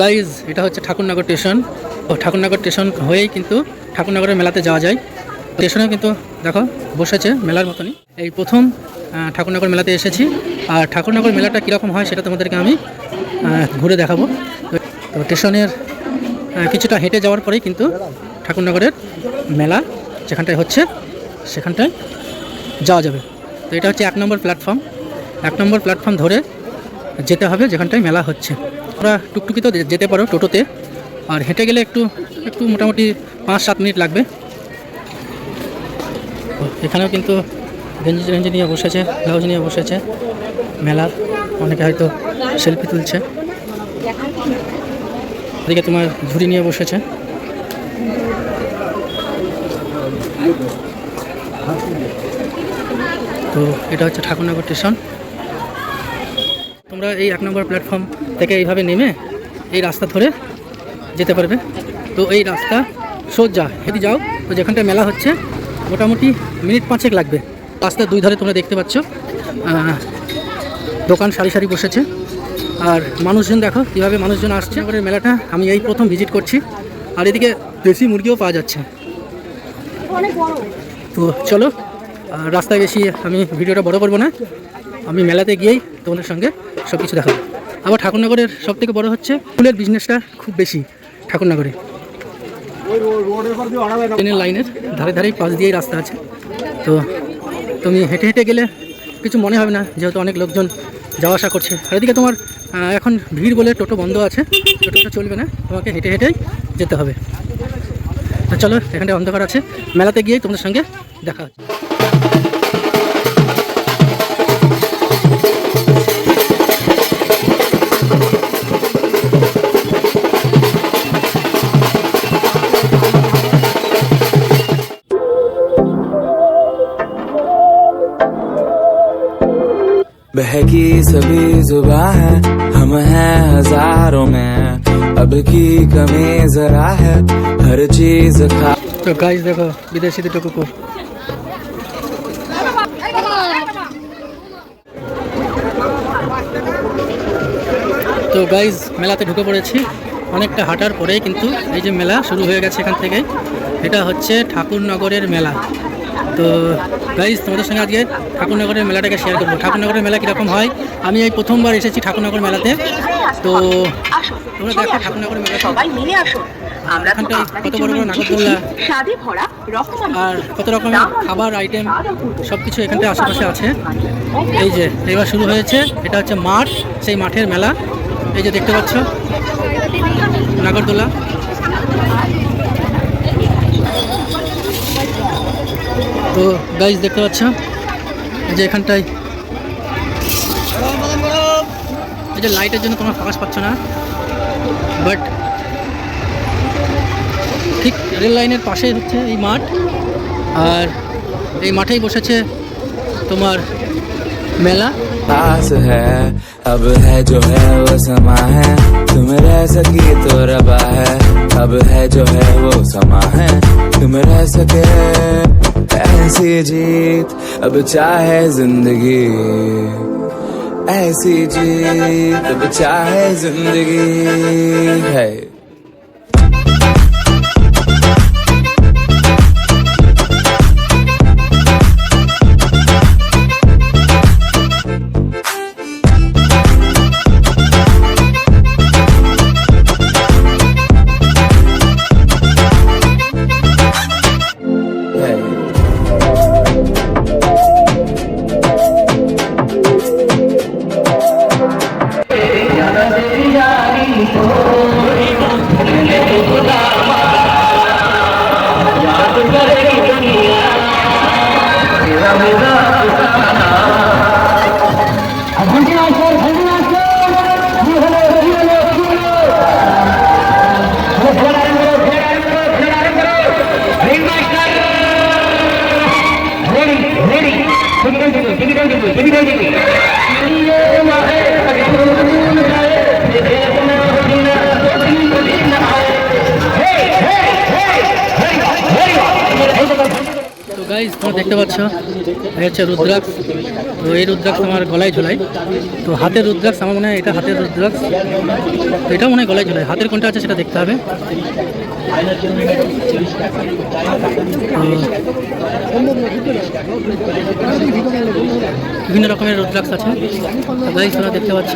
Guys এটা হচ্ছে Thakurnagar station ও, ঠাকুরনগর স্টেশন হয়েই কিন্তু ঠাকুরনগরের মেলাতে যাওয়া যায়। স্টেশনে কিন্তু, দেখো, বসেছে মেলার মতনই। এই প্রথম ঠাকুরনগর মেলাতে এসেছি। আর ঠাকুরনগর মেলাটা কীরকম হয় সেটা তোমাদেরকে আমি ঘুরে দেখাবো। তো স্টেশনের কিছুটা হেঁটে যাওয়ার পরেই কিন্তু ঠাকুরনগরের মেলা যেখানটায় হচ্ছে, সেখানটায় যাওয়া যাবে। তো এটা হচ্ছে এক নম্বর প্ল্যাটফর্ম এক নম্বর প্ল্যাটফর্ম ধরে যেতে হবে যেখানটায় মেলা হচ্ছে। ওরা টুকটুকিতেও যে- যেতে পারো টোটোতে। আর হেঁটে গেলে একটু একটু মোটামুটি পাঁচ সাত মিনিট লাগবে। তো এখানেও কিন্তু গেঞ্জি টেঞ্জি নিয়ে বসেছে, ব্লাউজ নিয়ে বসেছে। মেলার, অনেকে হয়তো সেলফি তুলছে। এদিকে তোমার ঝুড়ি নিয়ে বসেছে। তো এটা হচ্ছে ঠাকুরনগর স্টেশন। তোমরা এই এক নম্বর প্ল্যাটফর্ম থেকে এইভাবে নেমে এই রাস্তা ধরে যেতে পারবে। তো এই রাস্তা সোজা যদি যাও। তো যেখানটায় মেলা হচ্ছে, মোটামুটি মিনিট পাঁচেক লাগবে। রাস্তার দুই ধারে তোমরা দেখতে পাচ্ছ দোকান সারি সারি বসেছে। আর মানুষজন দেখো কীভাবে মানুষজন আসছে। এবারে মেলাটা আমি এই প্রথম ভিজিট করছি। আর এদিকে দেশি মুরগিও পাওয়া যাচ্ছে। তো চলো রাস্তায় বেশি আমি ভিডিওটা বড় করব না। আমি মেলাতে গিয়েই তোমাদের সঙ্গে সব কিছু দেখাবো। আবার ঠাকুরনগরের সব থেকে বড় হচ্ছে ফুলের বিজনেসটা খুব বেশি, ঠাকুরনগরে। ট্রেনের লাইনের ধারে ধারেই পাশ দিয়েই রাস্তা আছে। তো তুমি হেঁটে হেঁটে গেলে কিছু মনে হবে না, যেহেতু অনেক লোকজন যাওয়া আসা করছে। আর এদিকে তোমার এখন ভিড় বলে টোটো বন্ধ আছে, টোটোটা চলবে না, তোমাকে হেঁটে হেঁটেই যেতে হবে। তো চলো এখানটা অন্ধকার আছে। মেলাতে গিয়েই তোমাদের সঙ্গে দেখা হচ্ছে। सभी जुबा है हम हैं हजारों में अब की कमी जरा है हर चीज खा তো গাইজ দেখো বিদেশি দুটো কুকুর তো গাইজ মেলাতে ঢুকে পড়েছি অনেকটা হাঁটার পরেই কিন্তু এই যে মেলা শুরু হয়ে গেছে এখান থেকে এটা হচ্ছে ঠাকুরনগরের মেলা তো গাইজ তোমাদের সঙ্গে আজকে ঠাকুরনগরের মেলাটাকে শেয়ার করব। ঠাকুরনগরের মেলা কীরকম হয়? আমি এই প্রথমবার এসেছি ঠাকুরনগর মেলাতে। তো তোমরা দেখো ঠাকুরনগর মেলাটা। সবাই মিলে এখানটায় কত বড় বড় নাগরদোল্লা। আর কত রকমের খাবার আইটেম সব কিছু এখানটায় আশেপাশে আছে। এই যে এবার শুরু হয়েছে এটা হচ্ছে মাঠ সেই মাঠের মেলা। এই যে দেখতে পাচ্ছ নাগরদোলা। তো গাইজ দেখতে পাচ্ছ এই যে এখানটায় এই যে লাইটের জন্য তোমরা ফোকাস পাচ্ছ না বাট ঠিক রেল লাইনের পাশেই হচ্ছে এই মাঠ আর এই মাঠেই বসেছে তোমার মেলা पास है अब है जो है वो समा है तुम रह सकी तो रबा है अब है जो है वो समा है तुम रह सके ऐसी जीत अब चाहे ज़िंदगी। ऐसी जीत अब चाहे ज़िंदगी। है। গাইজ তোমরা দেখতে পাচ্ছ হচ্ছে রুদ্রাক্ষ। তো এই রুদ্রাক্ষ আমার গলায় ঝোলাই। তো হাতের রুদ্রাক্ষ, আমার মনে হয় এটা হাতের রুদ্রাক্ষ। তো এটাও মনে হয় গলায় ঝোলাই। হাতের কোনটা আছে সেটা দেখতে হবে। বিভিন্ন রকমের রুদ্রাক্ষ আছে। দেখতে পাচ্ছ।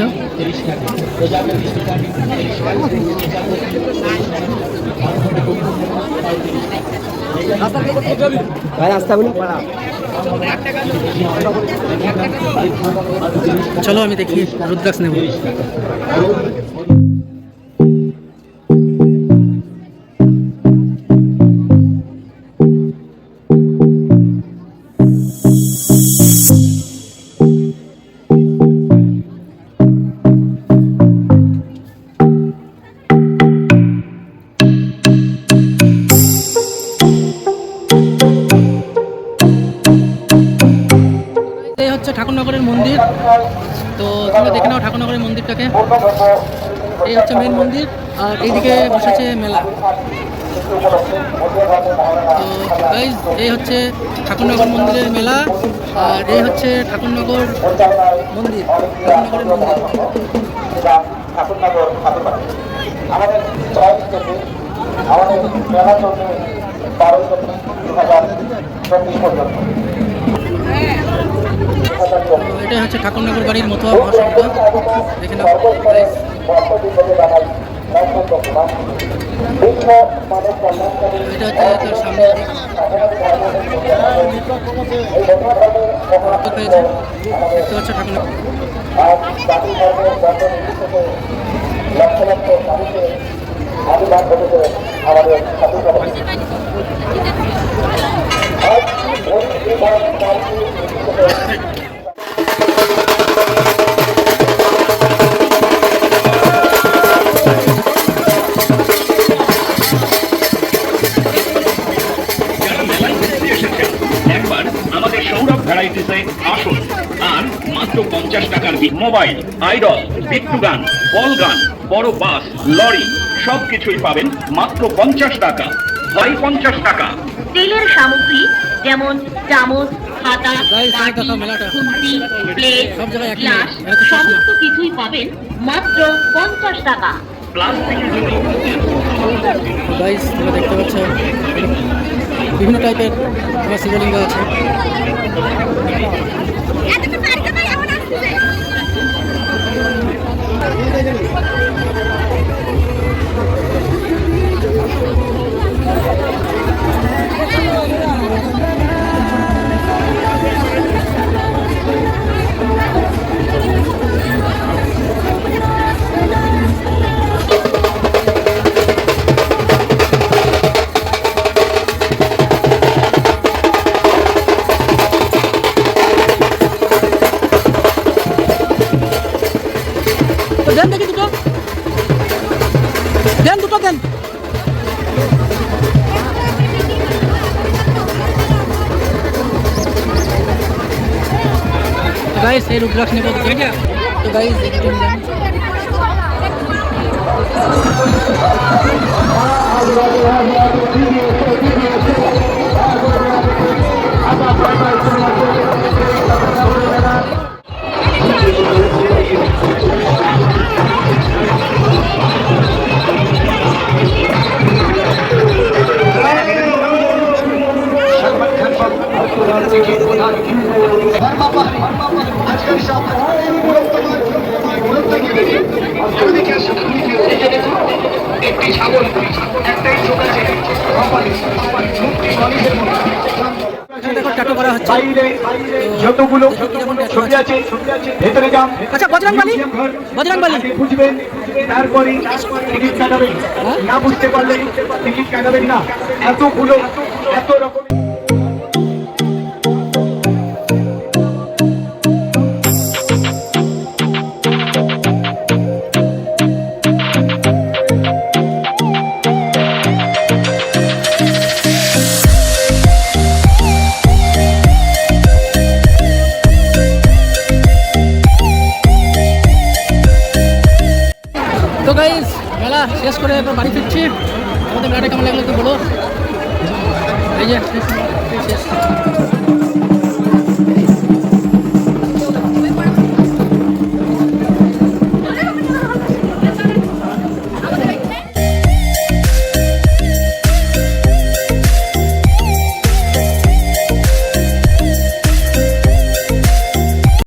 চলো আমি দেখি রুদ্রাক্ষ নেব। তো তোমরা দেখে নাও ঠাকুরনগরের মন্দিরটাকে। এই হচ্ছে মেন মন্দির, আর এইদিকে বসেছে মেলা। তো এই হচ্ছে ঠাকুরনগর মন্দিরের মেলা, আর এই হচ্ছে ঠাকুরনগর মন্দির, ঠাকুরনগরের মন্দির। তো এটা হচ্ছে ঠাকুরনগর বাড়ির মতো মহাসংঘ দেখে নাও। এটা হচ্ছে তার সামনে রক্ত হয়েছে দেখতে পাচ্ছ ঠাকুর যারা মেলায় ঘুরতে এসেছেন একবার আমাদের সৌরভ ভ্যারাইটিসে আসুন। আর মাত্র পঞ্চাশ টাকার মোবাইল, আইডল, বিট্টু গান, বল গান, বড় বাস, লরি সব কিছুই পাবেন মাত্র পঞ্চাশ টাকা। হয় পঞ্চাশ টাকা। তেলের সামগ্রী যেমন চামচ হাতা। খুন্তি প্লেট গ্লাস। সমস্ত কিছুই পাবেন মাত্র পঞ্চাশ টাকা গাইস তোমরা দেখতে পাচ্ছ বিভিন্ন টাইপের শিবলিঙ্গ আছে দেন দুটো দেন। গাইস এই রুদ্রাক্ষ নিয়ে কত তো গাইস একটু করা হচ্ছে। বাইরে যতগুলো ছবি আছে ভেতরে যান আচ্ছা বজরং বালি? বজরং বালি? বুঝবেন তারপরে টিকিট কাটাবেন। না বুঝতে পারলে টিকিট কাটাবেন না। এতগুলো এত রকম আমাদের মেলাটা